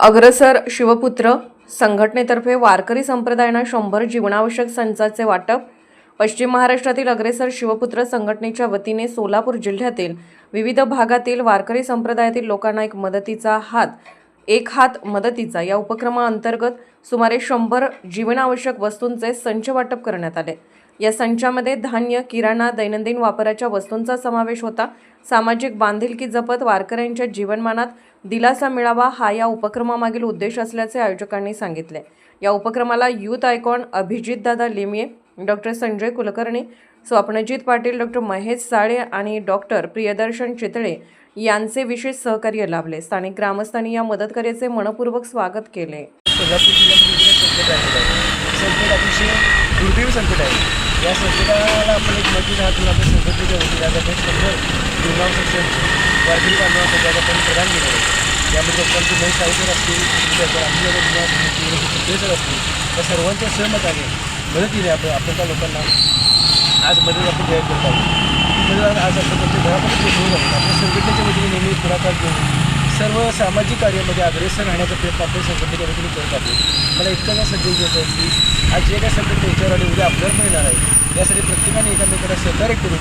अग्रसर शिवपुत्र संघटनेतर्फे वारकरी संप्रदायांना शंभर जीवनावश्यक संचाचे वाटप. पश्चिम महाराष्ट्रातील अग्रेसर शिवपुत्र संघटनेच्या वतीने सोलापूर जिल्ह्यातील विविध भागातील वारकरी संप्रदायातील लोकांना एक मदतीचा हात एक हात मदतीचा या उपक्रमाअंतर्गत सुमारे शंभर जीवनावश्यक वस्तूंचे संच वाटप करण्यात आले. या संचामध्ये धान्य किराणा दैनंदिन वापराच्या वस्तूंचा समावेश होता. सामाजिक बांधिलकी जपत वारकऱ्यांच्या जीवनमानात दिलासा मिळावा हा या उपक्रमामागील उद्देश असल्याचे आयोजकांनी सांगितले. या उपक्रमाला युथ आयकॉन अभिजितदादा लिमये डॉक्टर संजय कुलकर्णी स्वप्नजित पाटील डॉक्टर महेश साळे आणि डॉक्टर प्रियदर्शन चितळे यांचे विशेष सहकार्य लाभले. स्थानिक ग्रामस्थांनी या मदतकार्याचे मनपूर्वक स्वागत केले. संकट आहे. अतिशय दुर्दैवी संकट आहे. या संकटाला आपण एक मदत हात घेऊन आपल्या संघटनेच्या वतीने आज आपण शंभर जीवनावश्यक वारकरी बांधवांसाठी आज आपण प्रदान केलं आहे. यामध्ये डॉक्टरांचे महेश सावकर असतील डॉक्टर आमच्या असतील त्या सर्वांच्या सहमताने मदतीने आपण आपण त्या लोकांना. आज मदत आपण तयार करत आहोत. आज आपण त्यांच्या घरापर्यंत पोहोचवून आहोत आपल्या संघटनेच्या वतीने नेहमी पुढाकार घेऊन सर्व सामाजिक कार्यामध्ये अग्रेसर राहण्याचा प्रयत्न आपण संघटनेच्या वतीने करत आहोत. मला इतकं संदेश द्यायचा आहे की आज जे काही संकट याच्यावर आले उद्या आपल्यावर मिळणार आहे यासाठी प्रत्येकाने एकमेकांना सहकार्य करून